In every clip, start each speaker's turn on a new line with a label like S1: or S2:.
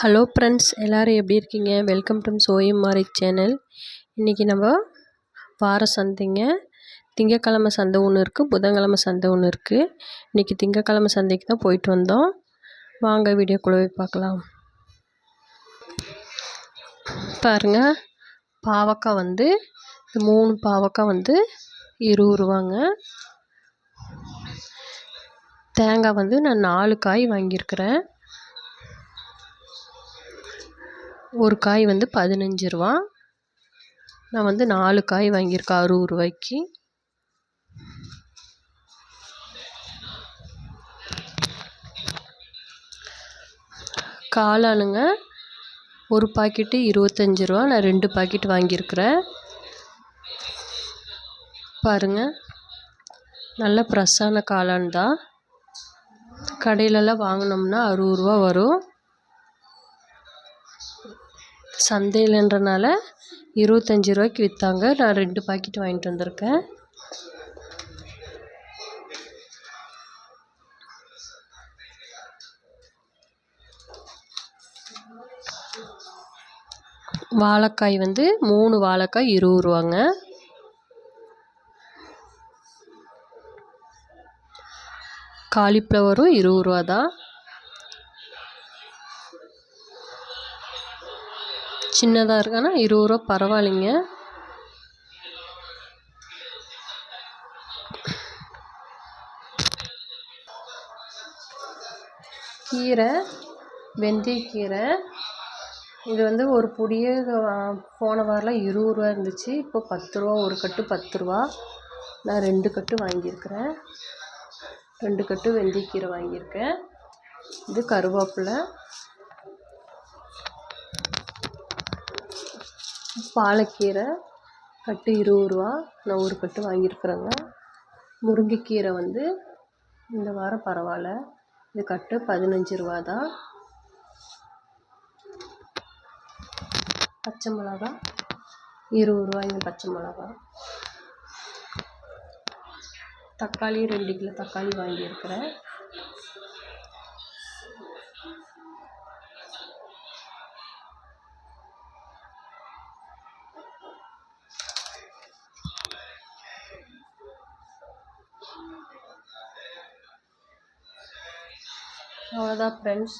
S1: Hello friends எல்லோரும் எப்படி இருக்கீங்க? வெல்கம் டு சோயம் மாரி சேனல். இன்றைக்கி நம்ம வார சந்தைங்க. திங்கக்கிழமை சந்தை ஒன்று இருக்குது புதன்கிழமை சந்தை ஒன்று இருக்குது இன்றைக்கி திங்கக்கிழமை சந்தைக்கு தான் போயிட்டு வந்தோம். வாங்க வீடியோ குழுவை பார்க்கலாம். பாருங்கள் பாவக்காய் வந்து இந்த மூணு பாவக்காய் வந்து இருபது ரூபாங்க. தேங்காய் வந்து நான் நாலு காய் வாங்கியிருக்கிறேன். ஒரு காய் வந்து பதினஞ்சு ரூபா. நான் வந்து நாலு காய் வாங்கியிருக்கேன் அறுபது ரூபாய்க்கு. காளானுங்க ஒரு பாக்கெட்டு இருபத்தஞ்சி ரூபா நான் ரெண்டு பாக்கெட் வாங்கியிருக்கிறேன். பாருங்கள் நல்ல ஃப்ரெஷ்ஷான காளான் தான். கடையிலலாம் வாங்கினோம்னா அறுபது ரூபா வரும். சந்தையிலன்றனால இருபத்தஞ்சி ரூபாய்க்கு விற்றாங்க நான் ரெண்டு பாக்கெட் வாங்கிட்டு வந்திருக்கேன். வாழைக்காய் வந்து மூணு வாழைக்காய் இருபது ரூபாங்க. காலிஃப்ளவரும் இருபது ரூபா தான் சின்னதாக இருக்கு. இருபது ரூபா பரவாயில்லைங்க. கீரை வெந்தயக்கீரை இது வந்து ஒரு புடியே போன வாரம்லாம் இருபது ரூபா இருந்துச்சு. இப்போ பத்து ரூபா ஒரு கட்டு பத்து ரூபா. நான் ரெண்டு கட்டு வாங்கியிருக்கிறேன். ரெண்டு கட்டு வெந்தயக்கீரை வாங்கியிருக்கேன். இது கருவேப்பிலை. பாலக்கீரை கட்டு இருபது ரூபா. நான் ஒரு கட்டு வாங்கியிருக்குறேங்க. முருங்கைக்கீரை வந்து இந்த வாரம் பரவாயில்ல. இது கட்டு பதினஞ்சு ரூபா தான். பச்சை மிளகா இருபது ரூபாய்ங்க பச்சை மிளகா. தக்காளி ரெண்டு கிலோ தக்காளி வாங்கியிருக்கிறேன். அவ்வளோதான் ஃப்ரெண்ட்ஸ்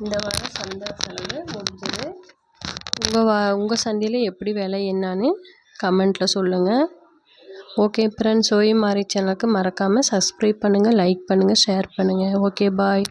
S1: இந்த வாரம் சந்தை செலவு முடிஞ்சது. உங்கள் வா உங்கள் சந்தையில் எப்படி விலை என்னான்னு கமெண்ட்டில் சொல்லுங்கள் ஓகே ஃப்ரெண்ட்ஸ் ஓய் மாரி சேனலுக்கு மறக்காமல் சப்ஸ்கிரைப் பண்ணுங்கள் லைக் பண்ணுங்கள் ஷேர் பண்ணுங்கள் ஓகே பாய்